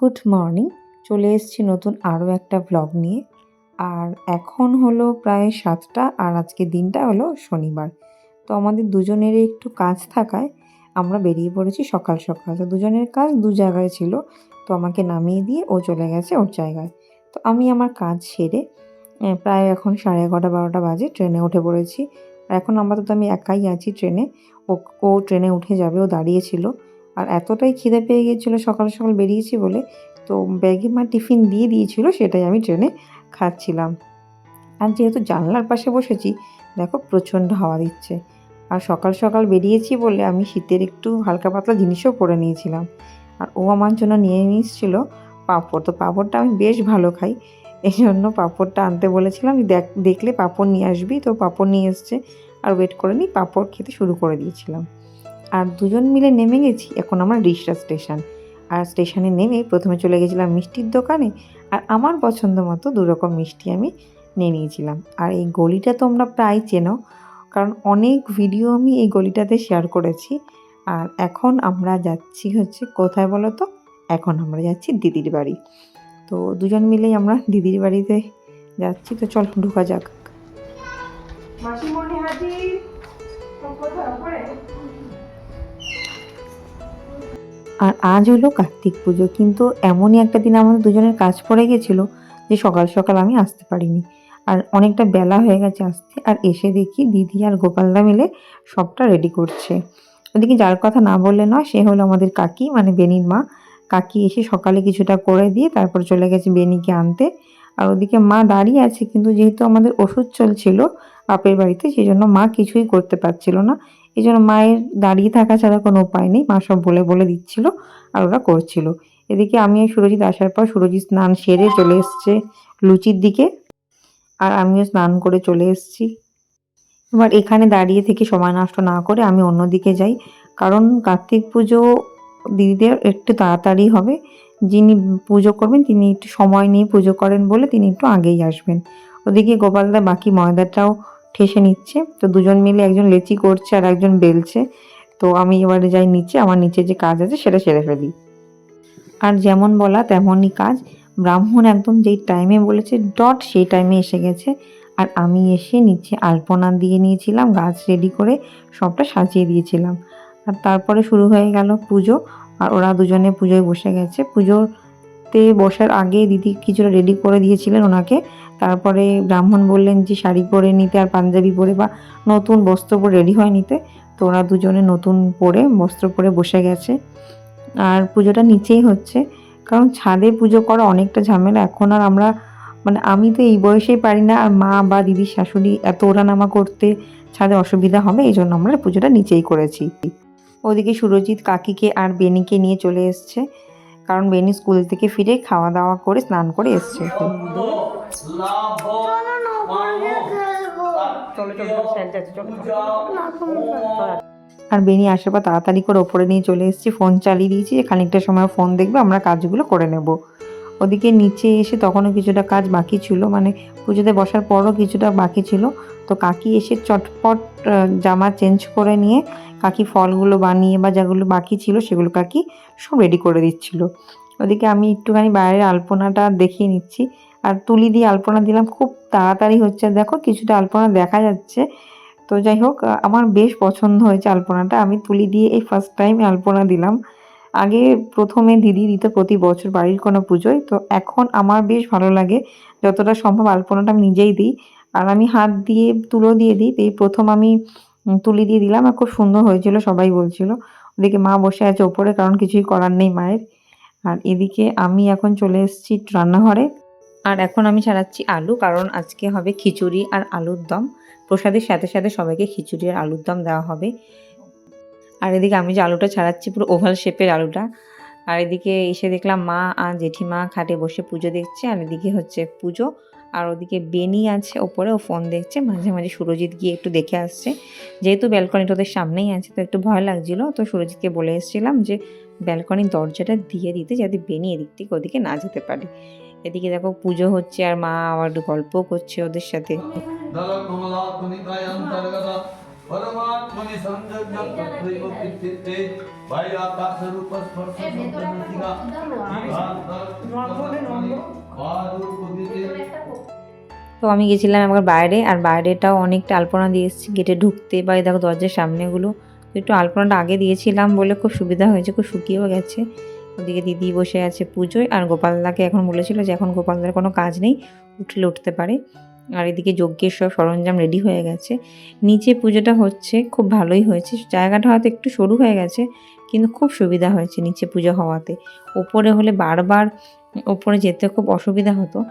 Good morning. চলে এসেছি নতুন আরও একটা ব্লগ নিয়ে। আর এখন হলো প্রায় সাতটা আর আজকে দিনটা হলো শনিবার। তো আমাদের দুজনেরই একটু কাজ থাকায় আমরা বেরিয়ে পড়েছি সকাল সকাল। তো দুজনের কাজ দু জায়গায় ছিল। তো আমাকে নামিয়ে দিয়ে ও চলে গেছে ওর জায়গায়। তো আমি আমার কাজ সেরে প্রায় এখন সাড়ে এগারোটা বারোটা বাজে ট্রেনে উঠে পড়েছি। আর এখন আপাতত আমি একাই আছি ট্রেনে। ও ও ট্রেনে উঠে যাবে, ও দাঁড়িয়েছিল আর এতটাই খিদে পেয়ে গিয়েছিল সকাল সকাল বেরিয়েছি বলে, তো ব্যাগে মা টিফিন দিয়ে দিয়েছিল, সেটাই আমি ট্রেনে খাচ্ছিলাম। আর যেহেতু জানলার পাশে বসেছি, দেখো প্রচণ্ড হাওয়া দিচ্ছে। আর সকাল সকাল বেরিয়েছি বলে আমি শীতের একটু হালকা পাতলা জিনিসও পরে নিয়েছিলাম। আর ও আমার জন্য নিয়ে নিয়েছিল পাঁপড়, তো পাঁপড়টা আমি বেশ ভালো খাই। এই জন্য পাঁপড়টা আনতে বলেছিলাম দেখ, দেখলে পাঁপড় নিয়ে আসবি, তো পাঁপড় নিয়ে এসছে। আর ওয়েট করে নিই পাঁপড় খেতে শুরু করে দিয়েছিলাম। আর দুজন মিলে নেমে গেছি এখন আমরা রিসরা স্টেশন। আর স্টেশনে নেমে প্রথমে চলে গেছিলাম মিষ্টির দোকানে আর আমার পছন্দ মতো দু রকম মিষ্টি আমি নিয়ে নিয়েছিলাম। আর এই গলিটা তোমরা প্রায় চেনো, কারণ অনেক ভিডিও আমি এই গলিটাতে শেয়ার করেছি। আর এখন আমরা যাচ্ছি হচ্ছে কোথায় বলো তো? এখন আমরা যাচ্ছি দিদির বাড়ি। তো দুজন মিলেই আমরা দিদির বাড়িতে যাচ্ছি, তো চল ঢোকা যাক। হাজির কোথায় আর আজ হলো কার্তিক পুজো। কিন্তু এমনই একটা দিন আমাদের দুজনের কাজ পড়ে গেছিল যে সকাল সকাল আমি আসতে পারিনি। আর অনেকটা বেলা হয়ে গেছে আসতে, আর এসে দেখি দিদি আর গোপালদা মিলে সবটা রেডি করছে। ওদিকে যার কথা না বললে নয়, সে হলো আমাদের কাকি মানে বেনির মা। কাকি এসে সকালে কিছুটা করে দিয়ে তারপর চলে গেছে বেনিকে আনতে। আর ওদিকে মা দাঁড়িয়ে আছে, কিন্তু যেহেতু আমাদের ওষুধ চলছিল, বাপের বাড়িতে সেই জন্য মা কিছুই করতে পারছিল না। এই জন্য মায়ের দাঁড়িয়ে থাকা ছাড়া কোনো উপায় নেই। মা সব বলে বলে দিচ্ছিল আর ওরা করছিল। এদিকে আমি সুরজিৎ আসার পর সুরজিৎ স্নান সেরে চলে এসছে লুচির দিকে আর আমিও স্নান করে চলে এসেছি। এবার এখানে দাঁড়িয়ে থেকে সময় নষ্ট না করে আমি অন্যদিকে যাই। কারণ কার্তিক পুজো দিদিদের একটু তাড়াতাড়ি হবে। যিনি পুজো করবেন তিনি একটু সময় নিয়ে পুজো করেন বলে তিনি একটু আগেই আসবেন। ওদিকে গোপালদা বাকি ময়দাটাও ঠেসে নিচ্ছে। তো দুজন মিলে একজন লেচি করছে আর একজন বেলছে। তো আমি এবারে যাই নিচে, আমার নিচে যে কাজ আছে সেটা সেরে ফেলি। আর যেমন বলা তেমনই কাজ। ব্রাহ্মণ একদম যেই টাইমে বলেছে ডট সেই টাইমে এসে গেছে। আর আমি এসে নিচে আলপনা দিয়ে নিয়েছিলাম, গাছ রেডি করে সবটা সাজিয়ে দিয়েছিলাম। আর তারপরে শুরু হয়ে গেল পুজো। আর ওরা দুজনে পুজোয় বসে গেছে। পুজোতে বসার আগে দিদি কিছুটা রেডি করে দিয়েছিলেন ওনাকে। তারপরে ব্রাহ্মণ বললেন যে, শাড়ি পরে নিতে আর পাঞ্জাবি পরে বা নতুন বস্ত্র পরে রেডি হয় নিতে। তো ওরা দুজনে নতুন পরে বস্ত্র পরে বসে গেছে। আর পুজোটা নিচেই হচ্ছে। কারণ ছাদে পুজো করা অনেকটা ঝামেলা। এখন আর আমরা মানে আমি তো এই বয়সেই পারি না, আর মা বা দিদির শাশুড়ি এত ওড়ানামা করতে ছাদে অসুবিধা হবে, এই জন্য আমরা পুজোটা নিচেই করেছি। ওদিকে সুরজিৎ কাকিকে আর বেনিকে নিয়ে চলে এসছে। কারণ বেনি স্কুল থেকে ফিরে খাওয়া দাওয়া করে স্নান করে এসছে। আর বেনি আসার পর তাড়াতাড়ি করে ওপরে নিয়ে চলে এসেছি ফোন চালিয়ে দিয়েছি খানিকটা সময় ফোন দেখবে আমরা কাজগুলো করে নেব। ওদিকে নিচে এসে তখনও কিছুটা কাজ বাকি ছিল মানে পুজোতে বসার পরও কিছুটা বাকি ছিল। তো কাকি এসে চটপট জামা চেঞ্জ করে নিয়ে কাকি ফলগুলো বানিয়ে বা যেগুলো বাকি ছিল সেগুলো কাকি সব রেডি করে দিচ্ছিল। ওদিকে আমি একটুখানি বাইরের আলপনাটা দেখিয়ে নিচ্ছি। আর তুলি দিয়ে আলপনা দিলাম, খুব তাড়াতাড়ি হচ্ছে। দেখো কিছুটা আলপনা দেখা যাচ্ছে। তো যাই হোক আমার বেশ পছন্দ হয়েছে আলপনাটা। আমি তুলি দিয়ে এই ফার্স্ট টাইম আলপনা দিলাম। আগে প্রথমে দিদি দিত প্রতি বছর বাড়ির কোনো পুজোয়, তো এখন আমার বেশ ভালো লাগে যতটা সম্ভব আলপনাটা আমি নিজেই দিই। আর আমি হাত দিয়ে তুলো দিয়ে দিই, তো এই প্রথম আমি তুলি দিয়ে দিলাম আর খুব সুন্দর হয়েছিল, সবাই বলছিল। ওদিকে মা বসে আছে ওপরে, কারণ কিছুই করার নেই মায়ের। আর এদিকে আমি এখন চলে এসেছি রান্নাঘরে। আর এখন আমি ছাড়াচ্ছি আলু, কারণ আজকে হবে খিচুড়ি আর আলুর দম। প্রসাদের সাথে সাথে সবাইকে খিচুড়ি আর আলুর দম দেওয়া হবে। আর এদিকে আমি যে আলুটা ছাড়াচ্ছি, পুরো ওভাল শেপের আলুটা। আর এদিকে এসে দেখলাম মা আর জেঠিমা খাটে বসে পুজো দেখছে, আর এদিকে হচ্ছে পুজো। আর ওদিকে বেনি আছে ওপরে, ও ফোন দেখছে। মাঝে মাঝে সুরজিৎ গিয়ে একটু দেখে আসছে। যেহেতু ব্যালকনিটা ওদের সামনেই আছে, তো একটু ভয় লাগছিল। তো সুরজিৎকে বলে এসেছিলাম যে ব্যালকনির দরজাটা দিয়ে দিতে যাতে বেনি এদিক থেকে ওদিকে না যেতে পারে। এদিকে দেখো পুজো হচ্ছে, আর মা আবার গল্পও করছে ওদের সাথে। परमात्मनि संयोजक तत्रैव विद्यते बाह्याकाशरूपस्पर्शसम्पन्नतिका তো আমি গেছিলাম একবার বাইরে আর বাইরেটাও অনেকটা আলপনা দিয়ে এসেছি গেটে ঢুকতে বা এই দেখো দরজার সামনেগুলো তো একটু আলপনাটা আগে দিয়েছিলাম বলে খুব সুবিধা হয়েছে খুব শুকিয়েও গেছে ওদিকে দিদি বসে আছে পুজোয় আর গোপালদাকে এখন বলেছিল যে এখন গোপালদার কোনো কাজ নেই উঠলে উঠতে পারে আর এদিকে যজ্ঞের সব সরঞ্জাম রেডি হয়ে গেছে। নিচে পুজোটা হচ্ছে, খুব ভালোই হয়েছে। জায়গাটা হয়তো একটু সরু হয়ে গেছে, কিন্তু খুব সুবিধা হয়েছে নিচে পুজো হওয়াতে। ওপরে হলে বারবার, ওপরে যেতে খুব অসুবিধা হতো।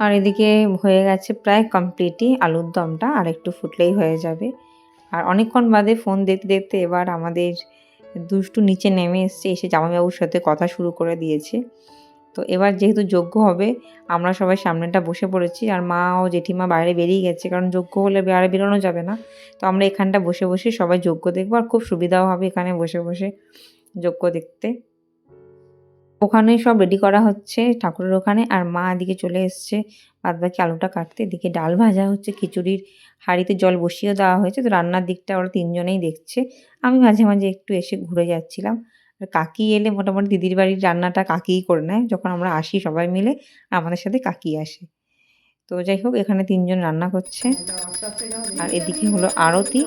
আর এদিকে হয়ে গেছে প্রায় কমপ্লিটই আলুর দমটা আর একটু ফুটলেই হয়ে যাবে। আর অনেকক্ষণ বাদে ফোন দেখতে দেখতে এবার আমাদের দুষ্টু নিচে নেমে এসছে, এসে জামাইবাবুর সাথে কথা শুরু করে দিয়েছে। তো এবার যেহেতু যজ্ঞ হবে, আমরা সবাই সামনেটা বসে পড়েছি আর মা ও জেঠিমা বাইরে বেরিয়ে গেছে, কারণ যজ্ঞ হলে বাইরে বেরোনো যাবে না। তো আমরা এখানটা বসে বসে সবাই যজ্ঞ দেখব আর খুব সুবিধাও হবে এখানে বসে বসে যজ্ঞ দেখতে। ওখানে সব রেডি করা হচ্ছে, ঠাকুরের ওখানে। আর মা এদিকে চলে এসছে বাদ বাকি আলুটা কাটতে। এদিকে ডাল ভাজা হচ্ছে, খিচুড়ির হাঁড়িতে জল বসিয়ে দেওয়া হয়েছে। তো রান্নার দিকটা ওরা তিনজনেই দেখছে। আমি মাঝে মাঝে একটু এসে ঘুরে যাচ্ছিলাম। আর কাকি এলে মোটামুটি দিদির বাড়ির রান্নাটা কাকিই করে নেয়। যখন আমরা আসি সবাই মিলে আমাদের সাথে কাকি আসে। তো যাই হোক, এখানে তিনজন রান্না করছে। আর এদিকে হলো আরতি।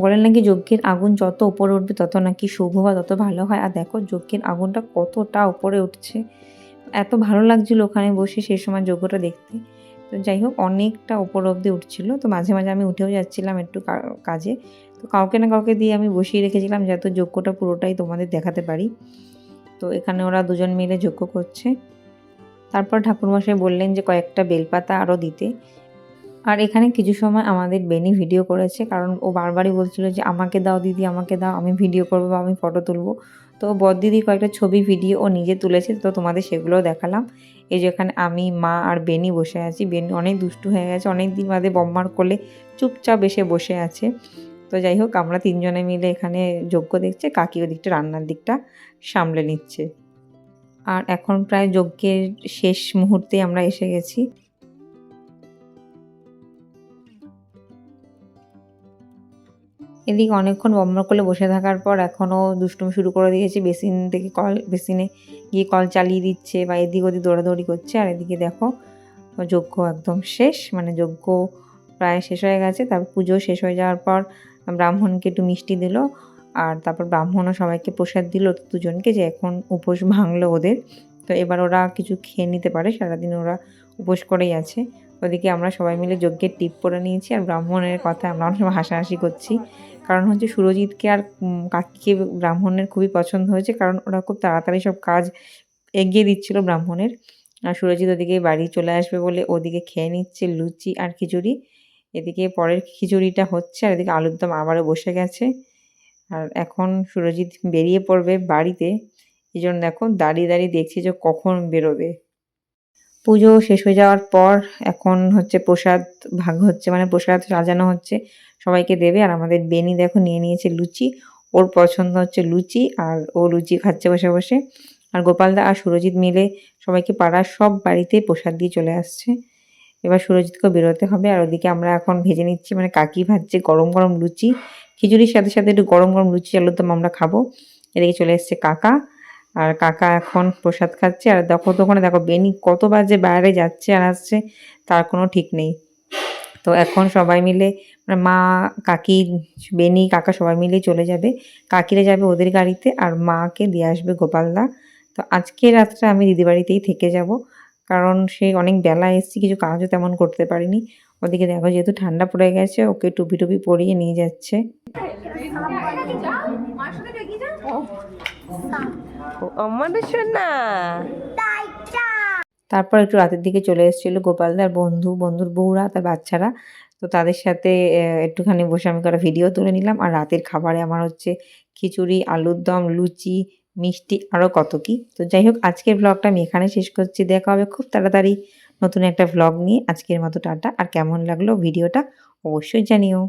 বলেন নাকি যজ্ঞের আগুন যত উপরে উঠবে তত নাকি শুভ হয় তত ভালো হয়? আর দেখো, যজ্ঞের আগুনটা কতটা উপরে উঠছে। এত ভালো লাগছিল ওখানে বসে সেই সময় যজ্ঞটা দেখতে। তো যাই হোক, অনেকটা উপর অব্দি উঠছিল। তো মাঝে মাঝে আমি উঠেও যাচ্ছিলাম একটু কাজে। তো কাউকে না কাউকে দিয়ে আমি বসিয়ে রেখেছিলাম যাতে যজ্ঞটা পুরোটাই তোমাদের দেখাতে পারি। তো এখানে ওরা দুজন মিলে যজ্ঞ করছে। তারপর ঠাকুরমশাই বললেন যে কয়েকটা বেলপাতা আরও দিতে। আর এখানে কিছু সময় আমাদের বেনি ভিডিও করেছে, কারণ ও বারবারই বলছিল যে আমাকে দাও দিদি, আমাকে দাও, আমি ভিডিও করব বা আমি ফটো তুলবো। তো বদ দিদি কয়েকটা ছবি, ভিডিও ও নিজে তুলেছে, তো তোমাদের সেগুলোও দেখালাম। এই যে এখানে আমি, মা আর বেনি বসে আছি। বেনি অনেক দুষ্টু হয়ে গেছে অনেক দিন বাদে বম্মার কোলে চুপচাপ এসে বসে আছে। তো যাই হোক, আমরা তিনজনে মিলে এখানে যজ্ঞ দেখছে, কাকি ওদিকটা রান্নার দিকটা সামলে নিচ্ছে। আর এখন প্রায় যজ্ঞের শেষ মুহূর্তে আমরা এসে গেছি। এদিকে অনেকক্ষণ বম্বার কোলে বসে থাকার পর এখনও দুষ্টুমি শুরু করে দিয়েছি। বেসিন থেকে কল, বেসিনে গিয়ে কল চালিয়ে দিচ্ছে বা এদিক ওদিক দৌড়াদৌড়ি করছে, আর এদিকে দেখো যজ্ঞ একদম শেষ মানে যজ্ঞ প্রায় শেষ হয়ে গেছে। তারপর পুজো শেষ হয়ে যাওয়ার পর ব্রাহ্মণকে একটু মিষ্টি দিল, আর তারপর ব্রাহ্মণও সবাইকে প্রসাদ দিল দুজনকে যে এখন উপোস ভাঙলো ওদের। তো এবার ওরা কিছু খেয়ে নিতে পারে, সারাদিন ওরা উপোস করেই আছে। ওদিকে আমরা সবাই মিলে যজ্ঞের টিপ পরে নিয়েছি আর ব্রাহ্মণের কথা আমরা অনেক সময় হাসাহাসি করছি। কারণ হচ্ছে সুরজিৎকে আর কাকিকে ব্রাহ্মণের খুবই পছন্দ হয়েছে কারণ ওরা খুব তাড়াতাড়ি সব কাজ এগিয়ে দিচ্ছিল ব্রাহ্মণের। আর সুরজিৎ ওদিকে বাড়ি চলে আসবে বলে ওদিকে খেয়ে নিচ্ছে লুচি আর খিচুড়ি। এদিকে পরের খিচুড়িটা হচ্ছে আর এদিকে আলুর দম আবারও বসে গেছে। আর এখন সুরজিৎ বেরিয়ে পড়বে বাড়িতে। এই জন্য দেখো দাঁড়িয়ে দাঁড়িয়ে দেখছি যে কখন বেরোবে। পুজো শেষ হয়ে যাওয়ার পর এখন হচ্ছে প্রসাদ ভাগ হচ্ছে মানে প্রসাদ সাজানো হচ্ছে, সবাইকে দেবে। আর আমাদের বেনি দেখো নিয়ে নিয়েছে লুচি, ওর পছন্দ হচ্ছে লুচি আর ও লুচি খাচ্ছে বসে বসে। আর গোপালদা আর সুরজিৎ মিলে সবাইকে পাড়ার সব বাড়িতে প্রসাদ দিয়ে চলে আসছে। এবার সুরজিৎকেও বেরোতে হবে। আর ওদিকে আমরা এখন ভেজে নিচ্ছি মানে কাকি ভাজছে গরম গরম লুচি। খিচুড়ির সাথে সাথে একটু গরম গরম লুচি আলুর দম আমরা খাব। এদিকে চলে এসছে কাকা। আর কাকা এখন প্রসাদ খাচ্ছে আর দেখো তো ওখানে দেখো বেনি কত বাজে বাইরে যাচ্ছে আর আসছে তার কোনো ঠিক নেই তো এখন সবাই মিলে মানে মা কাকি বেনি কাকা সবাই মিলে চলে যাবে কাকিরা যাবে ওদের গাড়িতে আর মাকে দিয়ে আসবে গোপালদা তো আজকে রাতটা আমি দিদি বাড়িতেই থেকে যাব কারণ সে অনেক বেলা এসেছি কিছু কাজও তেমন করতে পারিনি ওদিকে দেখো যেহেতু ঠান্ডা পড়ে গেছে ওকে টুপি টুপি পরিয়ে নিয়ে যাচ্ছে তারপর একটু রাতের দিকে চলে এসেছিল গোপালদার বন্ধু, বন্ধুর বউরা, তার বাচ্চারা। তো তাদের সাথে একটুখানি বসে আমি কটা ভিডিও তুলে নিলাম। আর রাতের খাবারে আমার হচ্ছে খিচুড়ি, আলুর দম, লুচি, মিষ্টি আরও কত কি। তো যাই হোক, আজকের ব্লগটা আমি এখানে শেষ করছি। দেখা হবে খুব তাড়াতাড়ি নতুন একটা ভ্লগ নিয়ে। আজকের মতো টাটা। আর কেমন লাগল ভিডিওটা অবশ্যই জানিও।